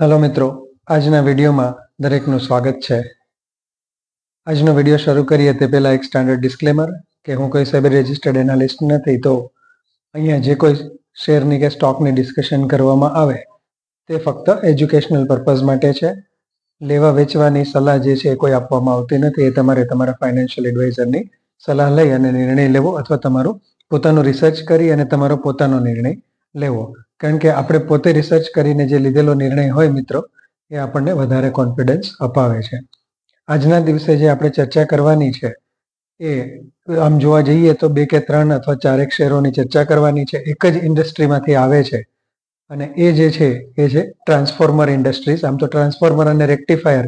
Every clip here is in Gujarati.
હેલો મિત્રો, આજના વિડીયોમાં દરેકનું સ્વાગત છે. આજનો વીડિયો શરૂ કરીએ તે પહેલાં એક સ્ટાન્ડર્ડ ડિસ્ક્લેમર કે હું કોઈ સેબી રજિસ્ટર્ડ એનાલિસ્ટ નથી તો અહીંયા જે કોઈ શેરની કે સ્ટોકની ડિસ્કશન કરવામાં આવે તે ફક્ત એજ્યુકેશનલ પર્પઝ માટે છે. લેવા વેચવાની સલાહ જે છે એ કોઈ આપવામાં આવતી નથી એ તમારે તમારા ફાઇનાન્શિયલ એડવાઇઝરની સલાહ લઈ અને નિર્ણય લેવો અથવા તમારું પોતાનું રિસર્ચ કરી અને તમારો પોતાનો નિર્ણય લેવો. કારણ કે આપણે પોતે રિસર્ચ કરીને જે લીધેલો નિર્ણય હોય મિત્રો, એ આપણને વધારે કોન્ફિડન્સ અપાવે છે. આજના દિવસે જે આપણે ચર્ચા કરવાની છે, એ આમ જોવા જઈએ તો બે કે ત્રણ અથવા ચારેક શેરોની ચર્ચા કરવાની છે, એક જ ઇન્ડસ્ટ્રીમાંથી આવે છે. અને એ જે છે, એ છે ટ્રાન્સફોર્મર ઇન્ડસ્ટ્રીઝ આમ તો ટ્રાન્સફોર્મર અને રેક્ટિફાયર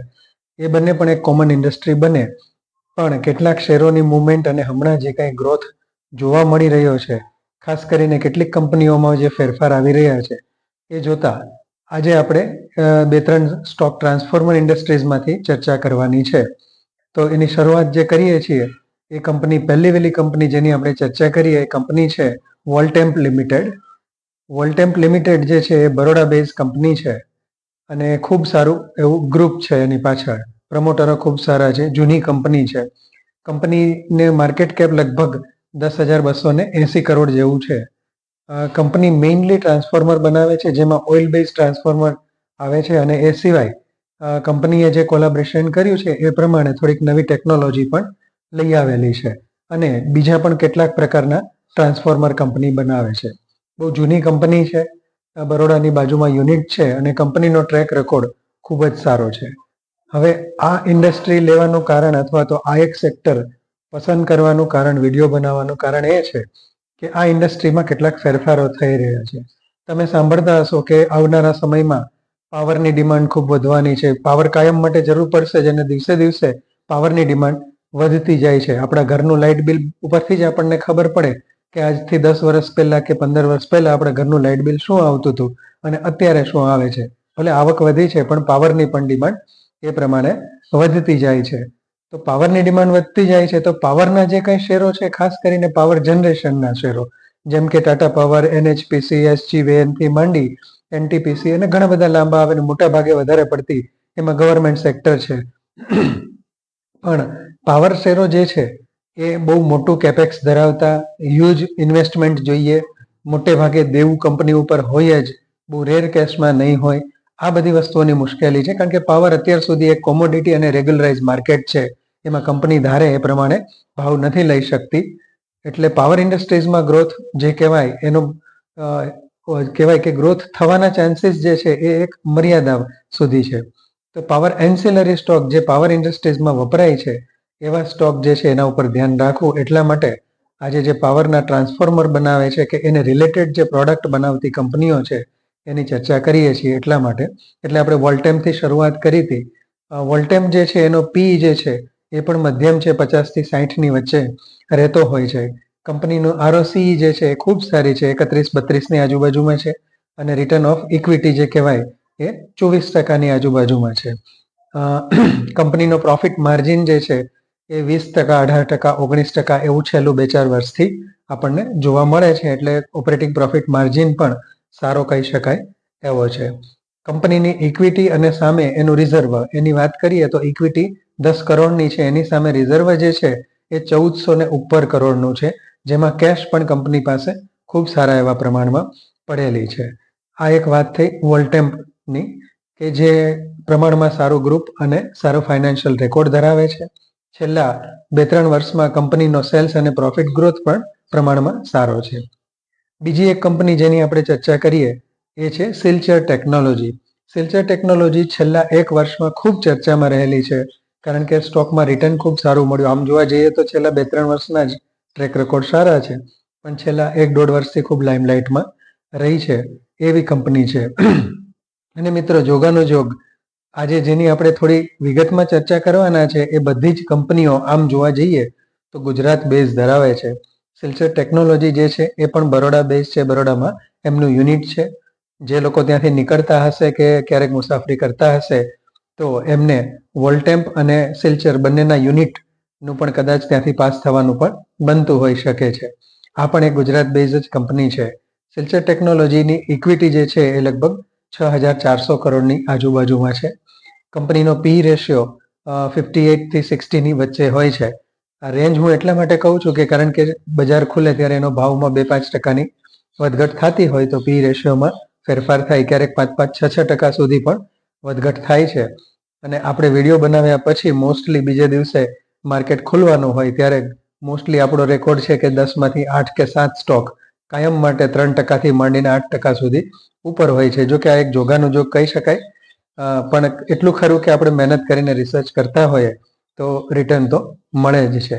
એ બંને પણ એક કોમન ઇન્ડસ્ટ્રી બને. પણ કેટલાક શેરોની મુવમેન્ટ અને હમણાં જે કાંઈ ગ્રોથ જોવા મળી રહ્યો છે ખાસ કરીને કેટલીક કંપનીઓમાં જે ફેરફાર આવી રહ્યા છે, એ જોતા આજે આપણે બે ત્રણ સ્ટોક ટ્રાન્સફોર્મર ઇન્ડસ્ટ્રીઝમાંથી ચર્ચા કરવાની છે. તો એની શરૂઆત જે કરીએ છીએ, એ કંપની, પહેલી વહેલી કંપની જેની આપણે ચર્ચા કરીએ, એ કંપની છે વોલ્ટેમ્પ લિમિટેડ. વોલ્ટેમ્પ લિમિટેડ જે છે, એ બરોડા બેઝ કંપની છે અને ખૂબ સારું એવું ગ્રુપ છે એની પાછળ. પ્રમોટરો ખૂબ સારા છે, જૂની કંપની છે. કંપનીને માર્કેટ કેપ લગભગ દસ હજાર બસો ને એંસી કરોડ જેવું છે. કંપની મેઇનલી ટ્રાન્સફોર્મર બનાવે છે, જેમાં ઓઇલ બેઝ ટ્રાન્સફોર્મર આવે છે અને એ સિવાય કંપનીએ જે કોલાબરેશન કર્યું છે એ પ્રમાણે થોડીક નવી ટેકનોલોજી પણ લઈ આવેલી છે અને બીજા પણ કેટલાક પ્રકારના ટ્રાન્સફોર્મર કંપની બનાવે છે. બહુ જૂની કંપની છે બરોડાની બાજુમાં યુનિટ છે અને કંપનીનો ટ્રેક રેકોર્ડ ખૂબ જ સારો છે. હવે આ ઇન્ડસ્ટ્રી લેવાનું કારણ અથવા તો આ એક સેક્ટર પસંદ કરવાનું કારણ, વીડિયો બનાવવાનું કારણ એ છે કે આ ઇન્ડસ્ટ્રીમાં કેટલાક ફેરફારો થઈ રહ્યા છે. તમે સાંભળતા હશો કે આવનારા સમયમાં પાવરની ડિમાન્ડ ખૂબ વધવાની છે. પાવર કાયમ માટે જરૂર પડશે જ અને દિવસે દિવસે પાવરની ડિમાન્ડ વધતી જાય છે. આપણા ઘરનું લાઇટ બિલ ઉપરથી જ આપણને ખબર પડે કે આજથી દસ વર્ષ પહેલા કે પંદર વર્ષ પહેલા આપણા ઘરનું લાઇટ બિલ શું આવતું હતું અને અત્યારે શું આવે છે. ભલે આવક વધી છે, પણ પાવરની પણ ડિમાન્ડ એ પ્રમાણે વધતી જાય છે. તો પાવરની ડિમાન્ડ વધતી જાય છે, તો પાવરના જે કંઈ શેરો છે, ખાસ કરીને પાવર જનરેશનના શેરો, જેમ કે ટાટા પાવર એનએચપીસી એસજી થી માંડી, એનટીપીસી અને ઘણા બધા લાંબા આવે મોટા ભાગે વધારે પડતી એમાં ગવર્મેન્ટ સેક્ટર છે. પણ પાવર શેરો જે છે, એ બહુ મોટું કેપેક્સ ધરાવતા હ્યુજ ઇન્વેસ્ટમેન્ટ જોઈએ. મોટે ભાગે દેવું કંપની ઉપર હોય જ, બહુ રેર કેશમાં નહીં હોય. આ બધી વસ્તુઓની મુશ્કેલી છે, કારણ કે પાવર અત્યાર સુધી એક કોમોડિટી અને રેગ્યુલરાઇઝ માર્કેટ છે. એમાં કંપની ધારે એ પ્રમાણે ભાવ નથી લઈ શકતી. એટલે પાવર ઇન્ડસ્ટ્રીઝમાં ગ્રોથ જે કહેવાય એનો કહેવાય કે ગ્રોથ થવાના ચાન્સીસ જે છે એ એક મર્યાદા સુધી છે. તો પાવર એન્સિલરી સ્ટોક જે પાવર ઇન્ડસ્ટ્રીઝમાં વપરાય છે, એવા સ્ટોક જે છે એના ઉપર ધ્યાન રાખવું એટલા માટે આજે જે પાવરના ટ્રાન્સફોર્મર બનાવે છે કે એને રિલેટેડ જે પ્રોડક્ટ બનાવતી કંપનીઓ છે, એની ચર્ચા કરીએ છીએ એટલા માટે. એટલે આપણે વોલ્ટેમથી શરૂઆત કરી હતી. વોલ્ટેમ જે છે એનો પી જે છે એ પણ મધ્યમ છે, પચાસથી સાહીઠની વચ્ચે રહેતો હોય છે. કંપનીનું આરઓસી જે છે એ ખૂબ સારી છે, એકત્રીસ બત્રીસની આજુબાજુમાં છે અને રિટર્ન ઓફ ઇક્વિટી જે કહેવાય એ ચોવીસ ટકાની આજુબાજુમાં છે. કંપનીનો પ્રોફિટ માર્જિન જે છે એ વીસ ટકા, અઢાર ટકા, ઓગણીસ ટકા એવું છેલ્લું બે ચાર વર્ષથી આપણને જોવા મળે છે, એટલે ઓપરેટિંગ પ્રોફિટ માર્જિન પણ સારો કહી શકાય એવો છે. કંપનીની ઇક્વિટી અને સામે એનું રિઝર્વ એની વાત કરીએ તો ઇક્વિટી દસ કરોડની છે, એની સામે રિઝર્વ જે છે, એ ચૌદસો ને ઉપર કરોડનું છે, જેમાં કેશ પણ કંપની પાસે ખૂબ સારા એવા પ્રમાણમાં પડેલી છે. આ એક વાત થઈ વોલ્ટેમ્પની, કે જે પ્રમાણમાં સારું ગ્રુપ અને સારો ફાઇનાન્શિયલ રેકોર્ડ ધરાવે છે. છેલ્લા બે ત્રણ વર્ષમાં કંપનીનો સેલ્સ અને પ્રોફિટ ગ્રોથ પણ પ્રમાણમાં સારો છે. બીજી એક કંપની જેની આપણે ચર્ચા કરીએ, એ છે સિલ્ચર ટેકનોલોજી સિલ્ચર ટેકનોલોજી છેલ્લા એક વર્ષમાં ખૂબ ચર્ચામાં રહેલી છે. કારણ કે સ્ટોકમાં રિટર્ન ખૂબ સારું મળ્યું. આમ જોવા જઈએ તો છેલ્લા બે ત્રણ વર્ષના જ ટ્રેક રેકોર્ડ સારા છે. પણ છેલ્લા એક દોઢ વર્ષથી ખૂબ લાઇમલાઇટમાં રહી છે એવી કંપની છે. અને મિત્રો, જોગાનો જોગ. આજે જેની આપણે થોડી વિગતમાં ચર્ચા કરવાના છે એ બધી જ કંપનીઓ આમ જોવા જઈએ તો ગુજરાત બેઝ ધરાવે છે. સિલ્ચર ટેકનોલોજી જે છે એ પણ બરોડા બેઝ છે, બરોડામાં એમનું યુનિટ છે. જે લોકો ત્યાંથી નીકળતા હશે કે ક્યારેક મુસાફરી કરતા હશે તો એમને વોલ્ટેમ્પ અને સિલ્ચર બંનેના યુનિટનું પણ કદાચ ત્યાંથી પાસ થવાનું પણ બનતું હોઈ શકે છે. આ પણ એક ગુજરાત બેઝ જ કંપની છે. સિલ્ચર ટેકનોલોજીની ઇક્વિટી જે છે એ લગભગ છ હજાર ચારસો કરોડની આજુબાજુમાં છે. કંપનીનો પી રેશિયો ફિફ્ટી એટથી સિક્સટીની વચ્ચે હોય છે. આ રેન્જ હું એટલા માટે કહું છું કે કારણ કે બજાર ખુલે ત્યારે એનો ભાવમાં બે પાંચ ટકાની વધઘટ થતી હોય તો પી રેશિયોમાં ફેરફાર થાય ક્યારેક પાંચ પાંચ છ છ ટકા સુધી પણ વધઘટ થાય છે. અને આપણે વીડિયો બનાવ્યા પછી મોસ્ટલી બીજે દિવસે માર્કેટ ખુલવાનું હોય ત્યારે મોસ્ટલી આપણો રેકોર્ડ છે કે દસમાંથી આઠ કે સાત સ્ટોક કાયમ માટે ત્રણ ટકાથી માંડીને આઠ ટકા સુધી ઉપર હોય છે. જો કે આ એક જોગાનું જોગ કહી શકાય. પણ એટલું ખરું કે આપણે મહેનત કરીને રિસર્ચ કરતા હોઈએ તો રિટર્ન તો મળે જ છે.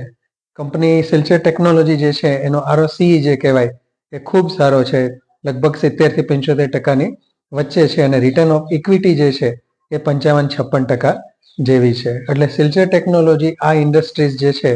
કંપની સિલ્ચર ટેકનોલોજી જે છે એનો આરઓસી જે કહેવાય એ ખૂબ સારો છે. લગભગ સિત્તેરથી પંચોતેર ટકાની વચ્ચે છે અને રિટર્ન ઓફ ઇક્વિટી જે છે એ પંચાવન છપ્પન ટકા જેવી છે. એટલે સિલ્ચર ટેકનોલોજી આ ઇન્ડસ્ટ્રીઝ જે છે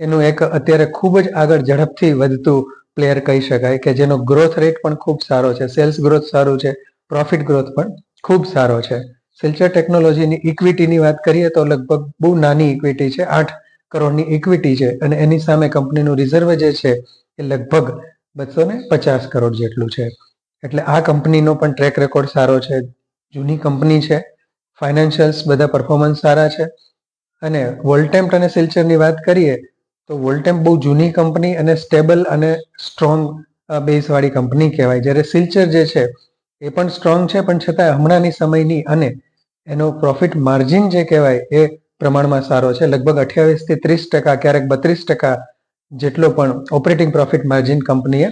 એનું એક અત્યારે ખૂબ જ આગળ ઝડપથી વધતું પ્લેયર કહી શકાય કે જેનો ગ્રોથ રેટ પણ ખૂબ સારો છે. સેલ્સ ગ્રોથ સારું છે પ્રોફિટ ગ્રોથ પણ ખૂબ સારો છે. સિલ્ચર ટેકનોલોજીની ઇક્વિટીની વાત કરીએ તો લગભગ બહુ નાની ઇક્વિટી છે, આઠ કરોડની ઇક્વિટી છે અને એની સામે કંપનીનું રિઝર્વ જે છે એ લગભગ બસો ને પચાસ કરોડ જેટલું છે. એટલે આ કંપનીનો પણ ટ્રેક રેકોર્ડ સારો છે, જૂની કંપની છે ફાઇનાન્શિયલ્સ બધા પરફોર્મન્સ સારા છે. અને વોલ્ટેમ્પ અને સિલ્ચરની વાત કરીએ, તો વોલ્ટેમ્પ બહુ જૂની કંપની અને સ્ટેબલ અને સ્ટ્રોંગ બેઝવાળી કંપની કહેવાય. જ્યારે સિલ્ચર જે છે, એ પણ સ્ટ્રોંગ છે, પણ છતાં હમણાંની સમયની અને એનો પ્રોફિટ માર્જિન જે કહેવાય, એ પ્રમાણમાં સારો છે. લગભગ અઠ્યાવીસથી ત્રીસ ટકા, ક્યારેક બત્રીસ ટકા જેટલો પણ ઓપરેટિંગ પ્રોફિટ માર્જિન કંપનીએ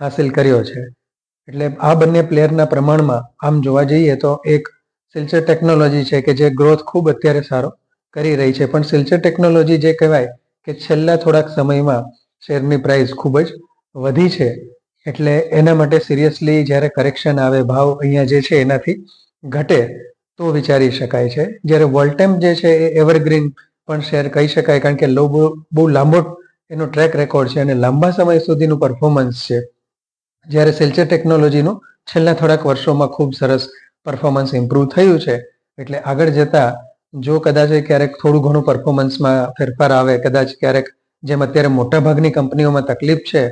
હાસિલ કર્યો છે. એટલે આ બંને પ્લેયરના પ્રમાણમાં આમ જોવા જઈએ તો એક સિલ્ચર ટેકનોલોજી છે કે જે ગ્રોથ ખૂબ અત્યારે સારો કરી રહી છે. પણ સિલ્ચર ટેકનોલોજી જે કહેવાય કે છેલ્લા થોડાક સમયમાં શેરની પ્રાઇસ ખૂબ જ વધી છે. એટલે એના માટે સિરિયસલી જ્યારે કરેક્શન આવે, ભાવ અહીંયા જે છે એનાથી ઘટે તો વિચારી શકાય છે. જ્યારે વોલ્ટેમ જે છે એ એવરગ્રીન પણ શેર કહી શકાય કારણ કે લો બહુ લાંબો એનો ટ્રેક રેકોર્ડ છે અને લાંબા સમય સુધીનું પરફોર્મન્સ છે. જ્યારે સિલ્ચર ટેકનોલોજીનું છેલ્લા થોડાક વર્ષોમાં ખૂબ સરસ પરફોર્મન્સ ઇમ્પ્રૂવ થયું છે, એટલે આગળ જતા જો કદાચ ક્યારેક થોડું ઘણું પરફોર્મન્સમાં ફેરફાર આવે, કદાચ ક્યારેક જેમ અત્યારે મોટાભાગની કંપનીઓમાં તકલીફ છે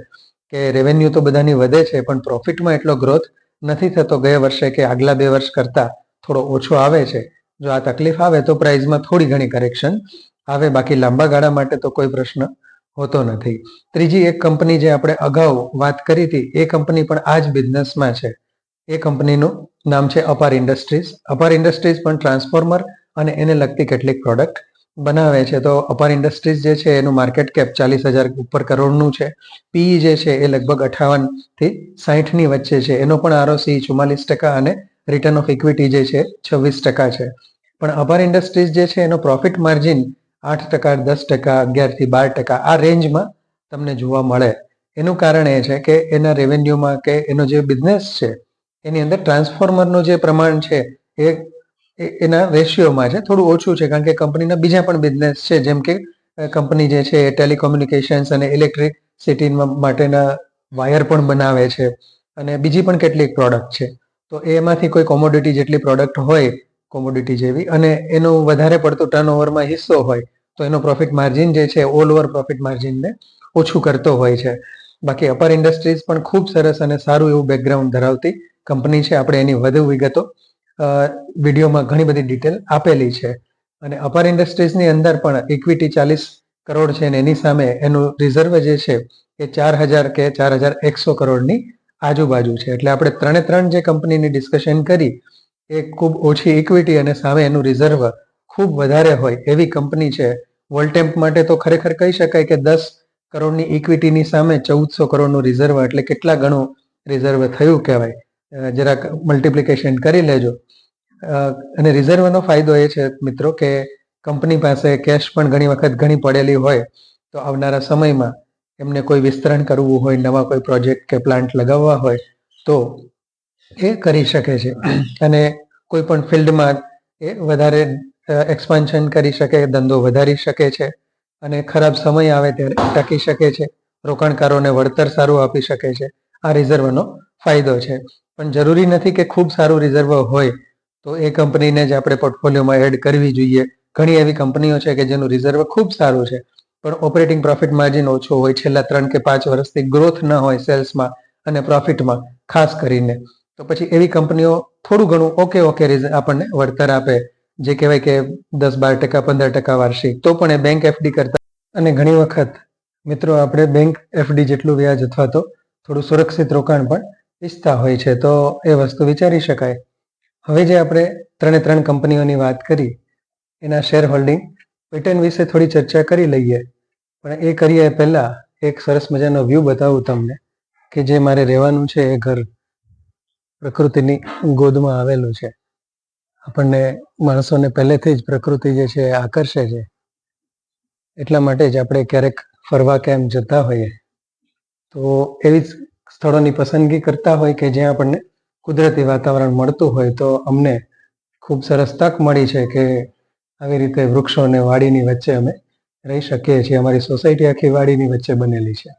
કે રેવન્યુ તો બધાની વધે છે, પણ પ્રોફિટમાં એટલો ગ્રોથ નથી થતો ગયા વર્ષે કે આગલા બે વર્ષ કરતાં થોડો ઓછો આવે છે. જો આ તકલીફ આવે તો પ્રાઇઝમાં થોડી ઘણી કરેક્શન આવે, બાકી લાંબા ગાળા માટે તો કોઈ પ્રશ્ન હોતો નથી. ત્રીજી એક કંપની જે આપણે અગાઉ વાત કરી હતી, એ કંપની પણ આ જ બિઝનેસમાં છે. એ કંપનીનું નામ છે અપાર ઇન્ડસ્ટ્રીઝ. અપાર ઇન્ડસ્ટ્રીઝ પણ ટ્રાન્સફોર્મર અને એને લગતી કેટલીક પ્રોડક્ટ બનાવે છે. તો અપાર ઇન્ડસ્ટ્રીઝ જે છે, એનું માર્કેટ કેપ ચાલીસ હજાર ઉપર કરોડનું છે. પીઈ જે છે, એ લગભગ અઠાવનથી સાહીઠની વચ્ચે છે. એનો પણ આરઓસી ચુમ્માલીસ ટકા અને રિટર્ન ઓફ ઇક્વિટી જે છે, છવ્વીસ ટકા છે. પણ અપાર ઇન્ડસ્ટ્રીઝ જે છે, એનો પ્રોફિટ માર્જિન આઠ ટકા, દસ ટકા અગિયારથી બાર ટકા આ રેન્જમાં તમને જોવા મળે. એનું કારણ એ છે કે એના રેવન્યુમાં કે એનો જે બિઝનેસ છે, એની અંદર ટ્રાન્સફોર્મરનું જે પ્રમાણ છે, એ એના રેશિયોમાં છે. થોડું ઓછું છે કારણ કે કંપનીના બીજા પણ બિઝનેસ છે, જેમ કે કંપની જે છે એ ટેલિકોમ્યુનિકેશન્સ અને ઇલેક્ટ્રિસિટી માટેના વાયર પણ બનાવે છે અને બીજી પણ કેટલીક પ્રોડક્ટ છે. તો એમાંથી કોઈ કોમોડિટી જેટલી પ્રોડક્ટ હોય કોમોડિટી જેવી અને એનું વધારે પડતું ટર્નઓવરમાં હિસ્સો હોય તો એનો પ્રોફિટ માર્જિન જે છે ઓલ ઓવર પ્રોફિટ માર્જિનને ઓછું કરતો હોય છે. બાકી અપર ઇન્ડસ્ટ્રીઝ પણ ખૂબ સરસ અને સારું એવું બેકગ્રાઉન્ડ ધરાવતી કંપની છે. આપણે એની વધુ વિગતો વિડીયોમાં ઘણી બધી ડિટેલ આપેલી છે. અને અપર ઇન્ડસ્ટ્રીઝની અંદર પણ ઇક્વિટી ચાલીસ કરોડ છે અને એની સામે એનું રિઝર્વ જે છે એ ચાર હજાર કે ચાર હજાર એકસો કરોડની આજુબાજુ છે. એટલે આપણે ત્રણે ત્રણ જે કંપનીની ડિસ્કશન કરી એ ખૂબ ઓછી ઇક્વિટી અને સામે એનું રિઝર્વ ખૂબ વધારે હોય એવી કંપની છે. વોલ્ટેમ્પ માટે તો ખરેખર કહી શકાય કે દસ કરોડની ઇક્વિટીની સામે ચૌદસો કરોડનું રિઝર્વ એટલે કેટલા ગણું રિઝર્વ થયું કહેવાય. જરાક મલ્ટિપ્લિકેશન કરી લેજો. અને રિઝર્વનો ફાયદો એ છે મિત્રો કે કંપની પાસે કેશ પણ ઘણી વખત ઘણી પડેલી હોય તો આવનારા સમયમાં એમને કોઈ વિસ્તરણ કરવું હોય, નવા કોઈ પ્રોજેક્ટ કે પ્લાન્ટ લગાવવા હોય તો એ કરી શકે છે. અને કોઈ પણ ફિલ્ડમાં એ વધારે એક્સપાન્શન કરી શકે, ધંધો વધારી શકે છે અને ખરાબ સમય આવે ત્યારે ટકી શકે છે. રોકાણકારોને વળતર સારું આપી શકે છે. આ રિઝર્વનો ફાયદો છે. પણ જરૂરી નથી કે ખૂબ સારું રિઝર્વ હોય તો એ કંપનીને જ આપણે પોર્ટફોલિયોમાં એડ કરવી જોઈએ. ઘણી એવી કંપનીઓ છે કે જેનું રિઝર્વ ખૂબ સારું છે. પણ ઓપરેટિંગ પ્રોફિટ માર્જિન ઓછો હોય, છેલ્લા ત્રણ કે પાંચ વર્ષથી ગ્રોથ ન હોય સેલ્સમાં અને પ્રોફિટમાં ખાસ કરીને. તો પછી એવી કંપનીઓ થોડું ઘણું ઓકે ઓકે રીઝન આપણને વળતર આપે. જે કહેવાય કે દસ બાર ટકા, પંદર ટકા વાર્ષિક. તો પણ એ બેંક એફડી કરતા. અને ઘણી વખત, મિત્રો, આપણે બેંક એફડી જેટલું વ્યાજ અથવા તો થોડું સુરક્ષિત રોકાણ પણ ઈચ્છતા હોય છે. તો એ વસ્તુ વિચારી શકાય. હવે જે આપણે ત્રણે ત્રણ કંપનીઓની વાત કરી, એના શેર હોલ્ડિંગ પેટર્ન વિશે થોડી ચર્ચા કરી લઈએ. પણ એ કરીએ પહેલાં એક સરસ મજાનો વ્યૂ બતાવું તમને, કે જે મારે રહેવાનું છે એ ઘર. પ્રકૃતિની ગોદમાં આવેલું છે. આપણને માણસોને પહેલેથી જ પ્રકૃતિ જે છે આકર્ષે છે. એટલા માટે જ આપણે ક્યારેક ફરવા કેમ જતા હોઈએ. તો એવી જ સ્થળોની પસંદગી કરતા હોય કે જ્યાં આપણને કુદરતી વાતાવરણ મળતું હોય તો અમને ખૂબ સરસ તક મળી છે કે આવી રીતે વૃક્ષો અને વાડીની વચ્ચે અમે રહી શકીએ છીએ. અમારી સોસાયટી આખી વાડીની વચ્ચે બનેલી છે.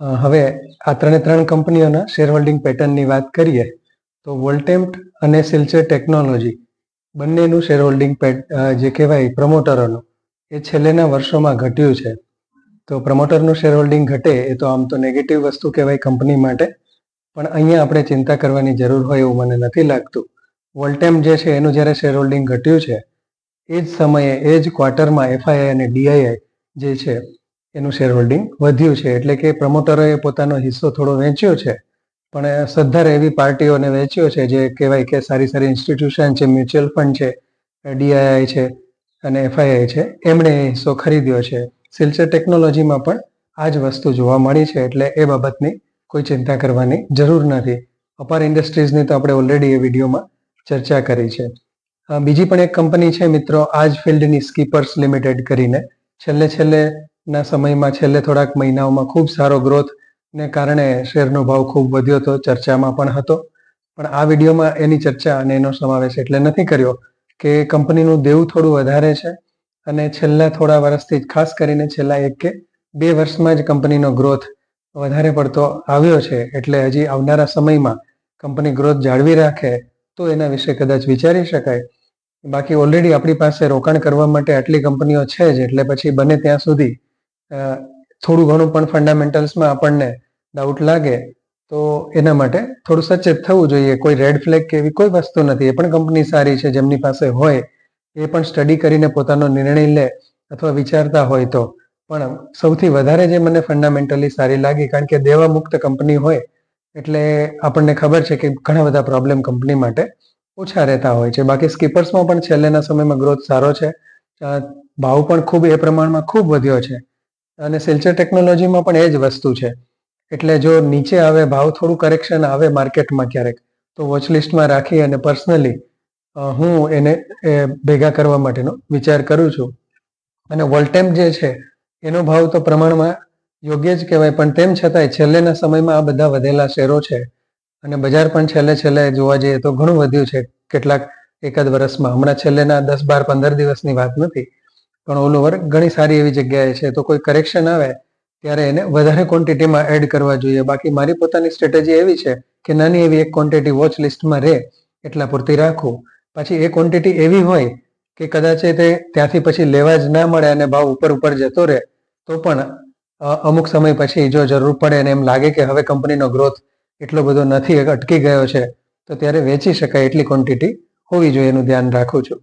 હવે આ ત્રણે ત્રણ કંપનીઓના શેર હોલ્ડિંગ પેટર્નની વાત કરીએ, તો વોલ્ટેમ્પ્ટ અને સિલ્ચર ટેકનોલોજી બંનેનું શેર હોલ્ડિંગ જે કહેવાય પ્રમોટરોનું, એ છેલ્લેના વર્ષોમાં ઘટ્યું છે. તો પ્રમોટરનું શેર હોલ્ડિંગ ઘટે એ તો આમ તો નેગેટિવ વસ્તુ કહેવાય કંપની માટે, પણ અહીંયા આપણે ચિંતા કરવાની જરૂર હોય એવું મને નથી લાગતું. વોલ્ટેમ જે છે, એનું જ્યારે શેર હોલ્ડિંગ ઘટ્યું છે, એ જ સમયે, એ જ ક્વાર્ટરમાં એફઆઈઆઈ અને ડીઆઈઆઈ જે છે એનું શેર હોલ્ડિંગ વધ્યું છે. એટલે કે પ્રમોટરોએ પોતાનો હિસ્સો થોડો વેચ્યો છે. પણ સદ્ધર એવી પાર્ટીઓને વેચ્યો છે જે કહેવાય કે સારી સારી ઇન્સ્ટિટ્યુશન છે મ્યુચ્યુઅલ ફંડ છે ડીઆઈઆઈ છે અને એફઆઈઆઈ છે. એમણે હિસ્સો ખરીદ્યો છે. સિલ્ચર ટેકનોલોજીમાં પણ આ જ વસ્તુ જોવા મળી છે. એટલે એ બાબતની કોઈ ચિંતા કરવાની જરૂર નથી. અપાર ઇન્ડસ્ટ્રીઝની તો આપણે ઓલરેડી એ વિડીયોમાં ચર્ચા કરી છે. બીજી પણ એક કંપની છે મિત્રો, આ જ ફિલ્ડની સ્કીપર્સ લિમિટેડ કરીને. છેલ્લે છેલ્લે ના સમયમાં છેલ્લે થોડાક મહિનાઓમાં ખૂબ સારો ગ્રોથ ને કારણે શેરનો ભાવ ખૂબ વધ્યો હતો, ચર્ચામાં પણ હતો. પણ આ વિડીયોમાં એની ચર્ચા અને એનો સમાવેશ એટલે નથી કર્યો કે કંપનીનું દેવું થોડું વધારે છે અને છેલ્લા થોડા વર્ષથી ખાસ કરીને છેલ્લા એક કે બે વર્ષમાં જ કંપનીનો ગ્રોથ વધારે પડતો આવ્યો છે એટલે હજી આવનારા સમયમાં કંપની ગ્રોથ જાળવી રાખે તો એના વિશે કદાચ વિચારી શકાય. બાકી ઓલરેડી આપણી પાસે રોકાણ કરવા માટે આટલી કંપનીઓ છે જ એટલે પછી બને ત્યાં સુધી થોડું ઘણું પણ ફંડામેન્ટલ્સમાં આપણને ડાઉટ લાગે, તો એના માટે થોડું સચેત થવું જોઈએ. કોઈ રેડ ફ્લેગ કે એવી કોઈ વસ્તુ નથી. એ પણ કંપની સારી છે, જેમની પાસે હોય, એ પણ સ્ટડી કરીને પોતાનો નિર્ણય લે અથવા વિચારતા હોય તો. પણ સૌથી વધારે જે મને ફંડામેન્ટલી સારી લાગી, કારણ કે દેવા મુક્ત કંપની હોય, એટલે આપણને ખબર છે કે ઘણા બધા પ્રોબ્લેમ કંપની માટે ઓછા રહેતા હોય છે. બાકી સ્કીપર્સમાં પણ છેલ્લેના સમયમાં ગ્રોથ સારો છે. ભાવ પણ ખૂબ, એ પ્રમાણમાં ખૂબ વધ્યો છે. અને સિલ્ચર ટેકનોલોજીમાં પણ એ જ વસ્તુ છે. એટલે જો નીચે આવે, ભાવ થોડું કરેક્શન આવે માર્કેટમાં ક્યારેક, તો વોચ લિસ્ટમાં રાખી અને પર્સનલી હું એને ભેગા કરવા માટેનો વિચાર કરું છું. અને વોલ્ટેમ જે છે, એનો ભાવ તો પ્રમાણમાં યોગ્ય જ કહેવાય, પણ તેમ છતાંય છેલ્લેના સમયમાં આ બધા વધેલા શેરો છે. અને બજાર પણ છેલ્લે છેલ્લે જોવા જઈએ તો ઘણું વધ્યું છે. કેટલાક એકાદ વર્ષમાં હમણાં છેલ્લેના દસ બાર પંદર દિવસની વાત નથી. પણ ઓલ ઓવર ઘણી સારી એવી જગ્યાએ છે. તો કોઈ કરેક્શન આવે, ત્યારે એને વધારે ક્વોન્ટિટીમાં એડ કરવા જોઈએ. બાકી મારી પોતાની સ્ટ્રેટેજી એવી છે કે નાની એવી એક ક્વોન્ટિટી વોચ લિસ્ટમાં રહે એટલા પૂરતી રાખું. પછી એ ક્વોન્ટિટી એવી હોય કે કદાચ તે ત્યાંથી પછી લેવા જ ના મળે અને ભાવ ઉપર ઉપર જતો રહે, તો પણ અમુક સમય પછી જો જરૂર પડે અને એમ લાગે કે હવે કંપનીનો ગ્રોથ એટલો બધો નથી, અટકી ગયો છે, તો ત્યારે વેચી શકાય એટલી ક્વોન્ટિટી હોવી જોઈએ, એનું ધ્યાન રાખું છું.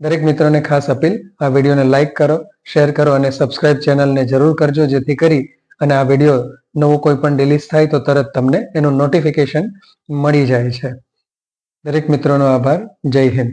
દરેક મિત્રોને ખાસ અપીલ, આ વિડીયોને લાઇક કરો, શેર કરો અને સબસ્ક્રાઇબ ચેનલને જરૂર કરજો, જેથી કરી અને આ વીડિયો નવો કોઈ પણ રિલીઝ થાય તો તરત તમને એનું નોટિફિકેશન મળી જાય છે. દરેક મિત્રોનો આભાર. જય હિન્દ.